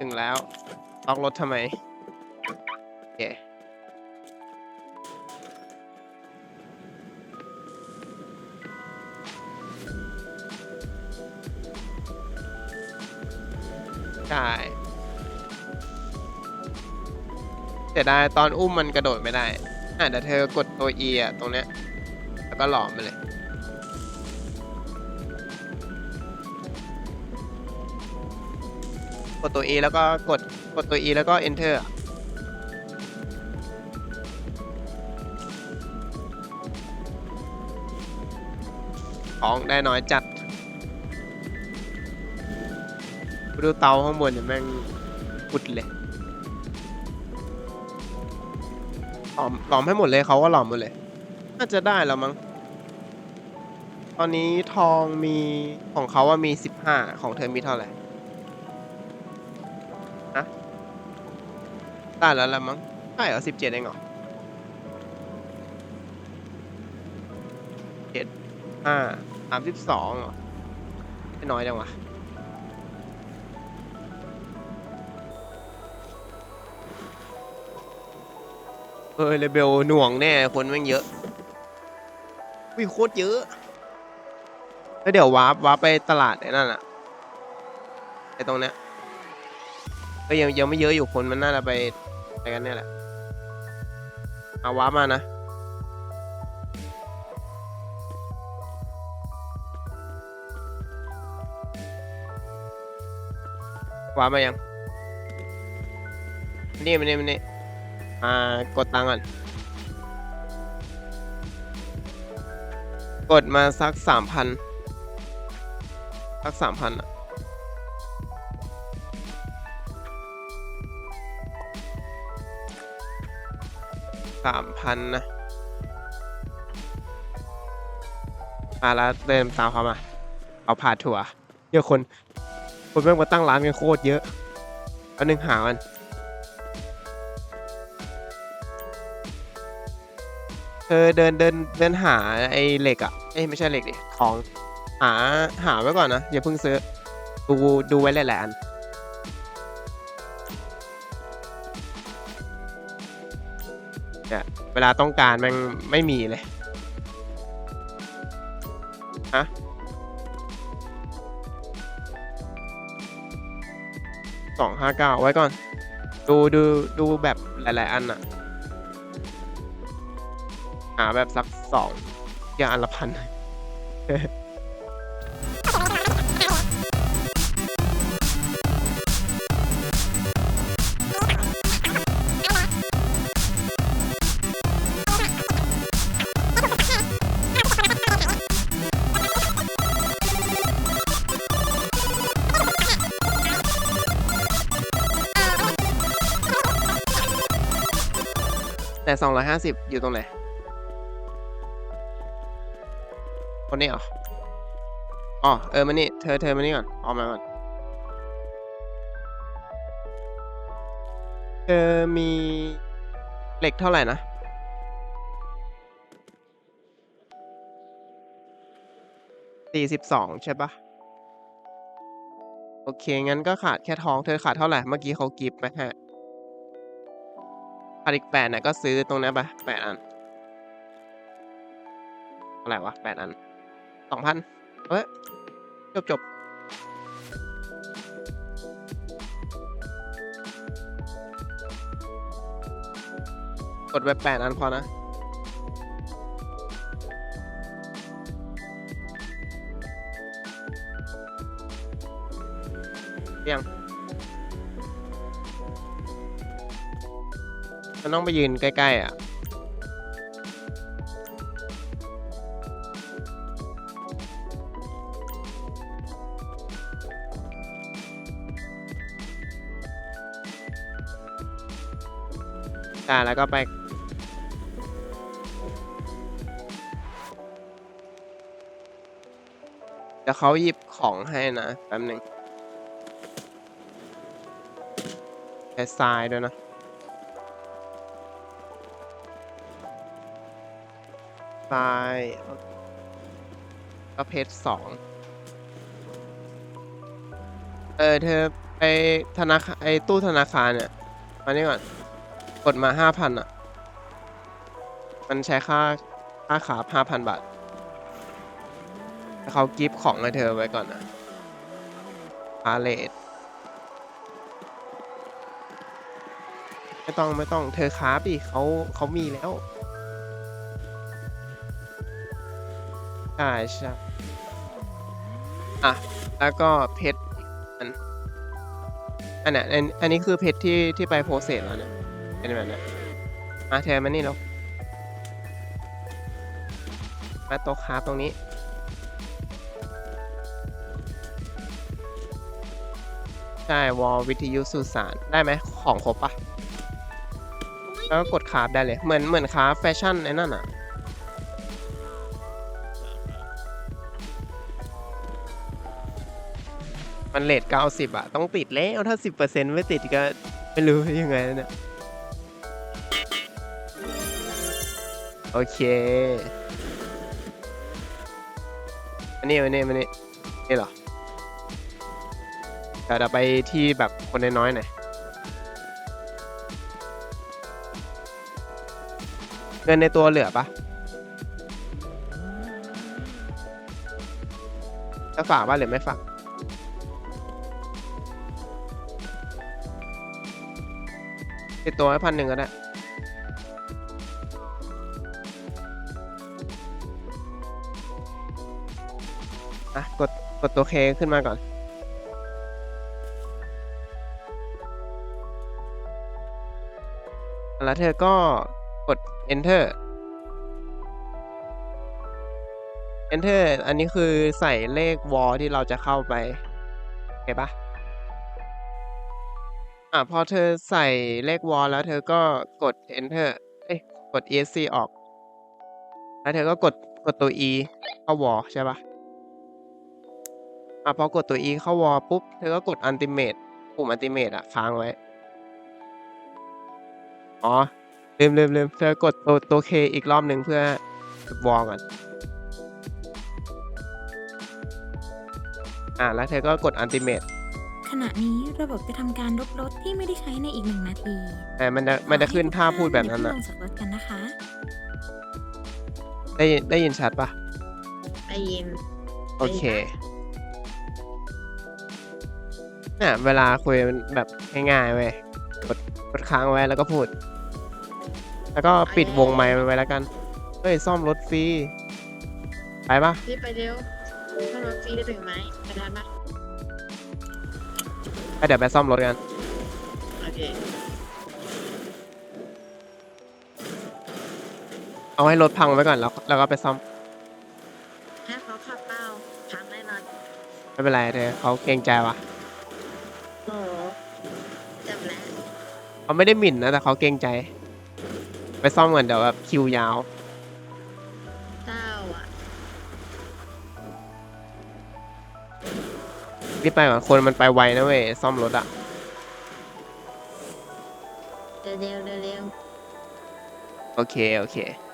ถึงแล้ว ล็อกรถทำไม โอเค ใช่เสียดายตอนอุ้มมันกระโดดไม่ได้ อะเดี๋ยวเธอกดตัว E อะ ตรงเนี้ย แล้วก็หลอมไปเลย กดตัว E แล้วก็กดกดตัว E แล้วก็ enter ของได้น้อยจัดดูเตาข้างบนเนี่ยแม่งพุดเลยหลอมหลอมให้หมดเลยเขาก็หลอมหมดเลย น่าจะได้แล้วมั้ง ตอนนี้ทองมีของเขาว่ามีสิบห้าของเธอมีเท่าไหร่ ได้แล้วละมั้งได้เหรอสิบเจ็ดเองเหรอเจ็ดห้าสามสิบสองเหรอไม่น้อยจังวะเออเลเบลหน่วงแน่คนแม่งเยอะวิโคตรเยอะ แล้วเดี๋ยววาร์ปวาร์ปไปตลาดไอ้นั่นอะไอ้ตรงเนี้ย ก็ยังยังไม่เยอะอยู่คนมันน่าจะไปไปกันเนี่ยแหละเอาว้ามานะว้ามายังนี่มานี่มานี่อ่ากดตังก่อนกดมาสักสามพันสักสามพันอะ พันนะมาแล้วเดินตามเขามา เอาผ่าถั่วเยอะคน คนแม่งมาตั้งร้านกันโคตรเยอะ เอาหนึ่งหามันเธอเดินเดินเดินหาไอ้เหล็กอะเอ้ยไม่ใช่เหล็กดิของ หาหาไว้ก่อนนะ อย่าเพิ่งซื้อ ดูดูไว้หลายๆอัน วลาต้องการมันไม่มีเลย ฮะ สองห้าเก้าไว้ก่อน ดูดูดูแบบหลาย ๆ อันอะหาแบบสักสองอย่างอันละพัน แต่สองร้อยห้าสิบอยู่ตรงไหน คนนี้เหรอ อ๋อ เออ มานี่ เธอ เธอ มานี่ก่อน ออกมาก่อน เธอมีเหล็กเท่าไหร่นะสี่สิบสองใช่ปะโอเค งั้นก็ขาดแค่ทอง เธอขาดเท่าไหร่ เมื่อกี้เขากิฟต์ไหมฮะ ขาดอีกแปดน่ะก็ซื้อตรงนั้นไปแปดอันเท่าไรวะแปดอันสองพันเฮ้ยจบจบกดไปแปดอันพอนะยัง มันต้องไปยืนใกล้ๆอะอ่าแล้วก็ไปเดี๋ยวเขาหยิบของให้นะแป๊บหนึ่งใช้ทรายด้วยนะ ทรายก็เพชรสองเออเธอไอธนาคารไอตู้ธนาคารเนี่ยมานี่ก่อนกดมาห้าพันอะ มันใช้ค่าค่าขาห้าพันบาทเขากิฟของให้เธอไว้ก่อนนะพาเลทไม่ต้องไม่ต้องเธอคราฟดิเขาเขามีแล้ว ใช่ใช่อะแล้วก็เพชรอันอันนี้อันอันนี้คือเพชรที่ที่ไปโพสเซสแล้วเนี่ยเป็นแบบนี้ยมาแทนมานี่แล้วมาโต๊ะคราฟตรงนี้ใช่วอลวิทยุสื่อสารได้ไหมของครบปะแล้วก็กดคาฟได้เลยเหมือนเหมือนคาแฟชั่นไอ้นั่นอะ มันเลทเก้าสิบอะต้องติดแล้วถ้าสิบเปอร์เซ็นต์ไม่ติดก็ ไม่รู้ยังไงนี่ยโอเค อันนี้อันนี้อันนี้นี่เหรอเดี๋ยวเราไปที่แบบคนน้อยๆหน่อยเงินในตัวเหลือปะจะฝากป่ะหรือไม่ฝาก ติดตัวไว้พันหนึ่งก็ได้อะกดกดตัวเคขึ้นมาก่อน แล้วเธอก็กด enter enter อันนี้คือใส่เลขวอลที่เราจะเข้าไปโอเคปะ อะพอเธอใส่เลขวอลแล้วเธอก็กด enter เอ้ยกด esc ออก แล้วเธอก็กดกดตัว e เข้าวอลใช่ปะอะพอกดตัว e เข้าวอลปุ๊บ เธอก็กด ultimate ปุ่ม ultimate อะค้างไว้ อ๋อ ลืมลืมลืมเธอกดตัวตัว k อีกรอบหนึ่งเพื่อวอลก่อนอะแล้วเธอก็กด ultimate ขณะนี้ระบบจะทำการลบรถที่ไม่ได้ใช้ในอีกหนึ่งนาทีแต่มันจะมันจะขึ้นท่าพูดแบบนั้นนะอะลงจากรถกันนะคะ ได้ยินได้ยินชัดปะได้ยิน โอเคเนี่ยเวลาคุยมันแบบง่ายๆเว้ยกดกดค้างไว้แล้วก็พูด แล้วก็ปิดวงไมค์มันไว้แล้วกัน เฮ้ยซ่อมรถฟรีไปปะพี่ไปเร็วถ้ารถฟรีได้ถึงไหมไปทันปะ ไปเดี๋ยวไปซ่อมรถกัน โอเคเอาให้รถพังไว้ก่อนแล้วแล้วก็ไปซ่อม ให้เขาขับเป้าพังแน่นอนไม่เป็นไรเธอเขาเกรงใจวะโอ้โหจำแล้ว เขาไม่ได้หมิ่นนะแต่เขาเกรงใจ ไปซ่อมก่อนเดี๋ยวแบบคิวยาว รีบไปก่อนคนมันไปไวนะเว้ยซ่อมรถอะเร็วเร็วเร็วโอเค โอเคๆ